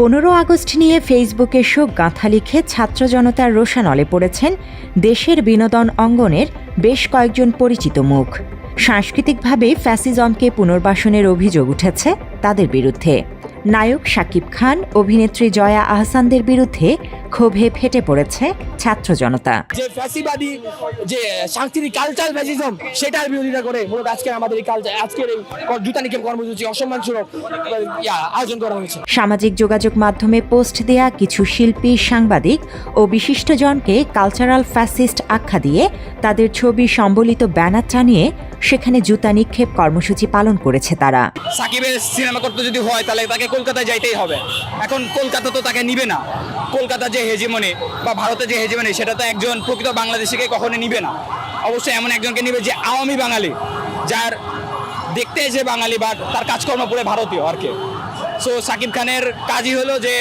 পনেরো আগস্ট নিয়ে ফেসবুকে শোক গাঁথা লিখে ছাত্র জনতার রোষানলে পড়েছেন দেশের বিনোদন অঙ্গনের বেশ কয়েকজন পরিচিত মুখ। সাংস্কৃতিকভাবে ফ্যাসিজমকে পুনর্বাসনের অভিযোগ উঠেছে তাদের বিরুদ্ধে। নায়ক শাকিব খান অভিনেত্রী জয়া আহসানদের বিরুদ্ধে ক্ষোভে ফেটে পড়েছে ছাত্র জনতা। যে ফ্যাসিবাদী যে সাংস্কৃতিক কালচার ফ্যাসিজম সেটার বিরোধিতা করে মূলত আজকে আমাদের এই কালচার আজকের এই জুতা নিক্ষেপ কর্মসূচি আয়োজন করা হয়েছে। সামাজিক যোগাযোগ মাধ্যমে পোস্ট দেয়া কিছু শিল্পী সাংবাদিক ও বিশিষ্টজনকে কালচারাল ফ্যাসিস্ট আখ্যা দিয়ে তাদের ছবি সম্বলিত ব্যানার টানিয়ে সেখানে জুতা নিক্ষেপ কর্মসূচি পালন করেছে তারা। সাকিবের সিনেমা করতে যদি হয়, তাহলে তাকে কলকাতায় যাইতেই হবে। এখন কলকাতা তো তাকে নিবে না। কলকাতা যে হেজিমনি বা ভারতের যে হেজিমনি, সেটা তো একজন প্রকৃত বাংলাদেশিকে কখনো নিবে না। অবশ্যই এমন একজনকে নিবে যে আওয়ামী বাঙালি, যার দেখতে যে বাঙালি, বা তার কাজকর্ম পুরো ভারতীয় আর কি। সো সাকিব খানের কাজই হলো যে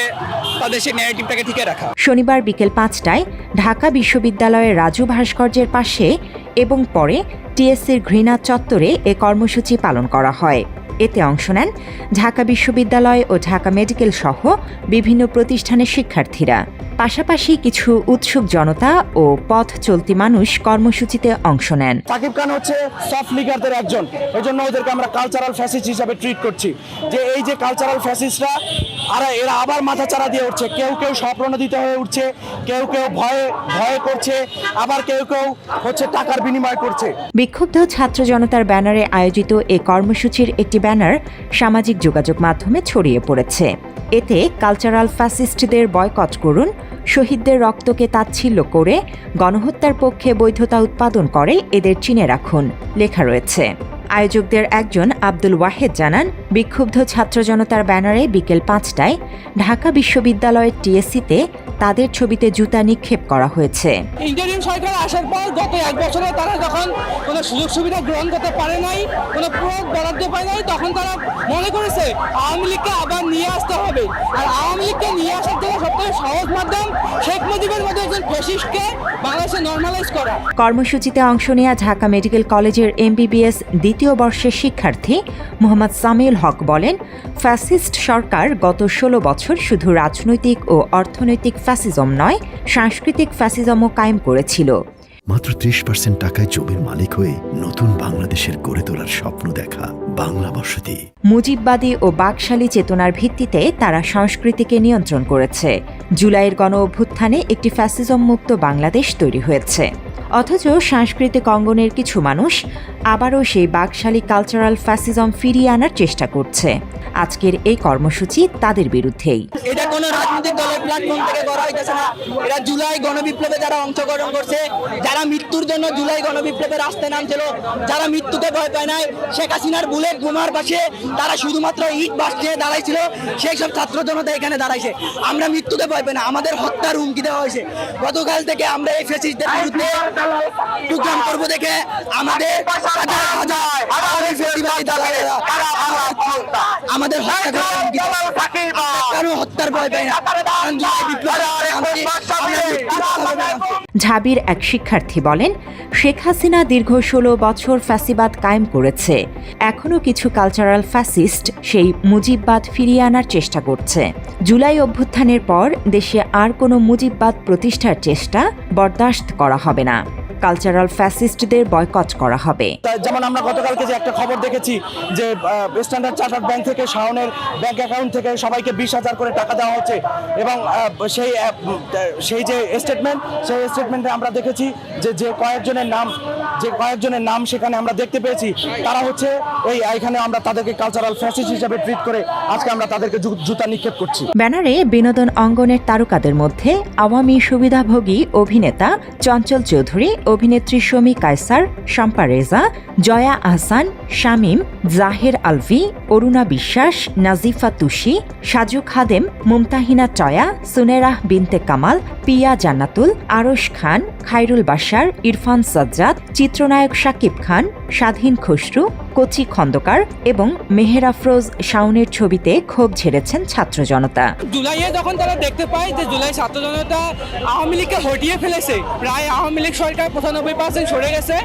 ন্যারেটিভটাকে রাখা। শনিবার বিকেল পাঁচটায় ঢাকা বিশ্ববিদ্যালয়ের রাজু ভাস্কর্যের পাশে এবং পরে টিএসসির ঘৃণা চত্বরে এ কর্মসূচি পালন করা হয়। এতে অংশ নেন ঢাকা বিশ্ববিদ্যালয় ও ঢাকা মেডিকেল সহ বিভিন্ন প্রতিষ্ঠানের শিক্ষার্থীরা। পাশাপাশি কিছু উৎসুক জনতা ও পথ চলতি মানুষ কর্মসূচিতে অংশ নেন। সাকিব খান হচ্ছে সফট লিগারদের একজন। এই জন্য ওদেরকে আমরা কালচারাল ফ্যাসিস্ট হিসাবে ট্রিট করছি। যে এই যে কালচারাল ফ্যাসিস্টরা আর এরা আবার মাথা চারা দিয়ে উঠছে। কেউ কেউ স্বপ্রণোদিত হয়ে উঠছে কেউ কেউ ভয়ে ভয়ে করছে আবার কেউ কেউ হচ্ছে টাকার বিনিময় করছে। বিক্ষুব্ধ ছাত্র জনতার ব্যানারে আয়োজিত এ কর্মসূচির একটি ব্যানার সামাজিক যোগাযোগ মাধ্যমে ছড়িয়ে পড়েছে। এতে কালচারাল ফ্যাসিস্টদের বয়কট করুন শহীদদের রক্তকে তাচ্ছিল্য করে গণহত্যার পক্ষে বৈধতা উৎপাদন করে এদের চিনে রাখুন, লেখা রয়েছে। আয়োজকদের একজন আব্দুল ওয়াহেদ জানান, বিক্ষুব্ধ ছাত্র জনতার ব্যানারে বিকেল পাঁচটায় ঢাকা বিশ্ববিদ্যালয়ের টিএসসিতে তাদের ছবিতে জুতা নিক্ষেপ করা হয়েছে। ইন্টারিম সরকার আসার পর গত এক বছরে তারা যখন কোনো সুযোগ সুবিধা গ্রহণ করতে পারে নাই, কোনো প্রয়োগ বরাদ্দ পায় নাই, তখন তারা মনে করেছে, আওয়ামী লীগকে আবার নিয়ে আসতে হবে। আর আওয়ামী লীগকে নিয়ে আসার সহজ মাধ্যম শেখ মতো একজন ফ্যাসিস্টকে বাংলাদেশে নর্মালাইজ করা। কর্মসূচিতে অংশ নেওয়া ঢাকা মেডিকেল কলেজের এমবিবিএস দ্বিতীয় বর্ষের শিক্ষার্থী মোহাম্মদ সামিউল হক বলেন, ফ্যাসিস্ট সরকার গত ষোলো বছর শুধু রাজনৈতিক ও অর্থনৈতিক ফ্যাসিজম নয়, সাংস্কৃতিক ফ্যাসিজমও কায়েম করেছিল। মাত্র ত্রিশ পার্সেন্ট টাকায় জমির মালিক হয়ে নতুন বাংলাদেশের গড়ে তোলার স্বপ্ন দেখা বাংলা বসতি। মুজিববাদী ও বাকশালী চেতনার ভিত্তিতে তারা সংস্কৃতিকে নিয়ন্ত্রণ করেছে। জুলাইয়ের গণ অভ্যুত্থানে একটি ফ্যাসিজম মুক্ত বাংলাদেশ তৈরি হয়েছে। অথচ সাংস্কৃতিক অঙ্গনের কিছু মানুষ আবারও সেই বাকশালী কালচারাল ফ্যাসিজম ফিরিয়ে আনার চেষ্টা করছে। আজকের এই কর্মসূচি তাদের বিরুদ্ধেই। এটা কোনো রাজনৈতিক দলের প্ল্যাটফর্ম থেকে করা হইতেছে না। এটা জুলাই গণবিপ্লবে যারা অংশগ্রহণ করছে, যারা মৃত্যুর জন্য জুলাই গণবিপ্লবে রাস্তায় নামছিল, যারা মৃত্যুকে ভয় পায় নাই, শেখ হাসিনার বুলেট বোমার পাশে তারা শুধুমাত্র ইট বাস দাঁড়াইছিল, সেই সব ছাত্র জনতা এখানে দাঁড়াইছে। আমরা মৃত্যুকে ভয় পাই না, আমাদের হত্যার হুমকি দেওয়া হয়েছে। গতকাল থেকে আমরা এই ফেসিস্টদের বিরুদ্ধে প্রোগ্রাম করব দেখে আমাদের হাজার হাজার আমাদের হত্যা। কারও হত্যার ভয় পাই না ঢাবির এক শিক্ষার্থী বলেন, শেখ হাসিনা দীর্ঘ ষোলো বছর ফ্যাসিবাদ কায়েম করেছে। এখনও কিছু কালচারাল ফ্যাসিস্ট সেই মুজিববাদ ফিরিয়ে আনার চেষ্টা করছে। জুলাই অভ্যুত্থানের পর দেশে আর কোনো মুজিববাদ প্রতিষ্ঠার চেষ্টা বরদাস্ত করা হবে না। কালচারাল ফ্যাসিস্টদের বয়কট করা হবে। যেমন আমরা গতকালকে যে একটা খবর দেখেছি যে স্ট্যান্ডার্ড চার্টার্ড ব্যাংক থেকে শাওনের ব্যাংক অ্যাকাউন্ট থেকে সবাইকে বিশ হাজার করে টাকা দেওয়া হচ্ছে এবং সেই সেই যে স্টেটমেন্ট সেই আমরা দেখেছি যে যে কয়েকজনের নাম, যে কয়েকজনের নাম সেখানে আমরা দেখতে পেয়েছি। তারা হচ্ছে এই এখানে আমরা তাদেরকে কালচারাল ফ্যাসিস্ট হিসাবে ট্রিট করে আজকে আমরা তাদেরকে জুতা নিক্ষেপ করছি। ব্যানারে বিনোদন অঙ্গনের তারকাদের মধ্যে আওয়ামী সুবিধাভোগী অভিনেতা চঞ্চল চৌধুরী, অভিনেত্রী শমী কায়সার, শাম্পা রেজা, জয়া আহসান, শামীম, জাহের আলভি, অরুণা বিশ্বাস, নাজিফা তুষি সাজু খাদেম, মুমতাহিনা টয়া সুনেরাহ বিনতে কামাল, পিয়া জান্নাতুল, আরশ খান খায়রুল বাশার ইরফান সাজ্জাদ চিত্রনায়ক শাকিব খান স্বাধীন খসরু কচি খন্দকার এবং মেহের আফরোজ শাওনের ছবিতে ক্ষোভ ঝেড়েছেন ছাত্র জনতা। জুলাইয়ে যখন তারা দেখতে পায় যে জুলাই ছাত্র জনতা আওয়ামী লীগকে হটিয়ে ফেলেছে, প্রায় আওয়ামী লীগ সরকার পঁচানব্বই পার্সেন্ট সরে গেছে,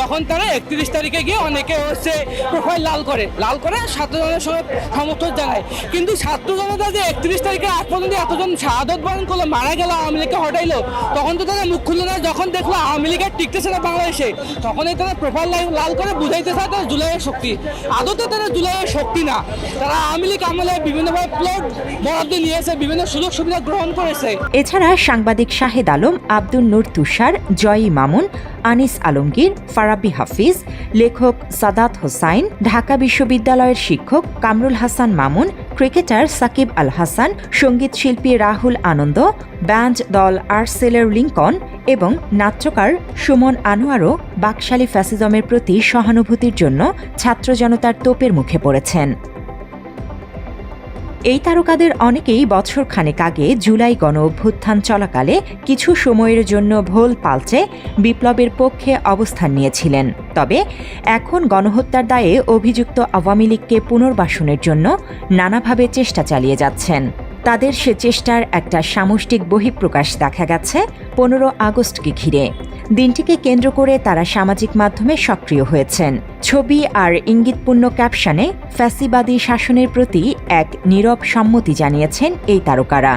তখন তারা একত্রিশ তারিখে গিয়ে অনেকে হচ্ছে প্রোফাইল লাল করে লাল করে ছাত্র জনতার সঙ্গে সমর্থন জানায়। কিন্তু ছাত্র জনতা যে একত্রিশ তারিখে আজ পর্যন্ত এতজন শাহাদত বরণ করল, মারা গেল, আওয়ামী লীগকে হটাইলো, তখন তো তারা মুখ খুললো না। যখন দেখল আওয়ামী লীগের টিকতেছে না বাংলাদেশে, তখনই তারা প্রোফাইল লাল করে বুঝাইতে চায় তারা জুলাইয়ের শক্তি। আদতে তারা জুলাইয়ের শক্তি না। তারা আওয়ামী লীগ আমলে বিভিন্নভাবে প্লট বরাদ্দ নিয়েছে, বিভিন্ন সুযোগ সুবিধা গ্রহণ করেছে। এছাড়া সাংবাদিক শাহেদ আলম, আব্দুল নূর তুষার, জয়ী মামুন আনিস আলমগীর ফারাবি হাফিজ, লেখক সাদাত হোসাইন, ঢাকা বিশ্ববিদ্যালয়ের শিক্ষক কামরুল হাসান মামুন, ক্রিকেটার সাকিব আল হাসান, সংগীত শিল্পী রাহুল আনন্দ, ব্যান্ড দল আর্সেলের লিঙ্কন এবং নাট্যকার সুমন আনোয়ারও বাকশালী ফ্যাসিজমের প্রতি সহানুভূতির জন্য ছাত্র জনতার তোপের মুখে পড়েছেন। এই তারকাদের অনেকেই বছর খানেক আগে জুলাই গণ অভ্যুত্থান চলাকালে কিছু সময়ের জন্য ভোল পালচে বিপ্লবের পক্ষে অবস্থান নিয়েছিলেন। তবে এখন গণহত্যার দায়ে অভিযুক্ত আওয়ামী লীগকে পুনর্বাসনের জন্য নানাভাবে চেষ্টা চালিয়ে যাচ্ছেন। তাদের সে চেষ্টার একটা সামষ্টিক বহিঃপ্রকাশ দেখা গেছে পনেরো আগস্টকে ঘিরে। দিনটিকে কেন্দ্র করে তারা সামাজিক মাধ্যমে সক্রিয় হয়েছেন। ছবি আর ইঙ্গিতপূর্ণ ক্যাপশনে ফ্যাসিবাদী শাসনের প্রতি এক নীরব সম্মতি জানিয়েছেন এই তারকারা।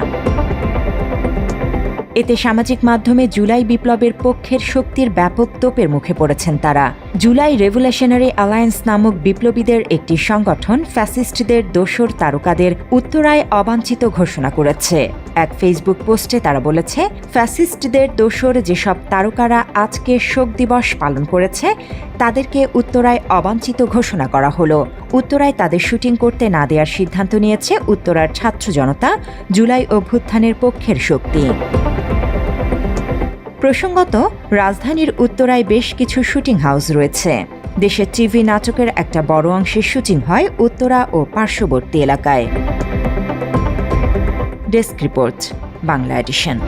এতে সামাজিক মাধ্যমে জুলাই বিপ্লবের পক্ষের শক্তির ব্যাপক তোপের মুখে পড়েছেন তারা। জুলাই রেভুলেশনারি অ্যালায়েন্স নামক বিপ্লবীদের একটি সংগঠন ফ্যাসিস্টদের দোসর তারকাদের উত্তরায় অবাঞ্ছিত ঘোষণা করেছে। এক ফেসবুক পোস্টে তারা বলেছে, ফ্যাসিস্টদের দোসর যেসব তারকারা আজকে শোক দিবস পালন করেছে, তাদেরকে উত্তরায় অবাঞ্ছিত ঘোষণা করা হলো। উত্তরায় তাদের শুটিং করতে না দেওয়ার সিদ্ধান্ত নিয়েছে উত্তরার ছাত্র জনতা জুলাই অভ্যুত্থানের পক্ষের শক্তি। প্রসঙ্গত, রাজধানীর উত্তরায় বেশ কিছু শুটিং হাউস রয়েছে। দেশের টিভি নাটকের একটা বড় অংশের শুটিং হয় উত্তরা ও পার্শ্ববর্তী এলাকায়। Desk report, Bangla edition.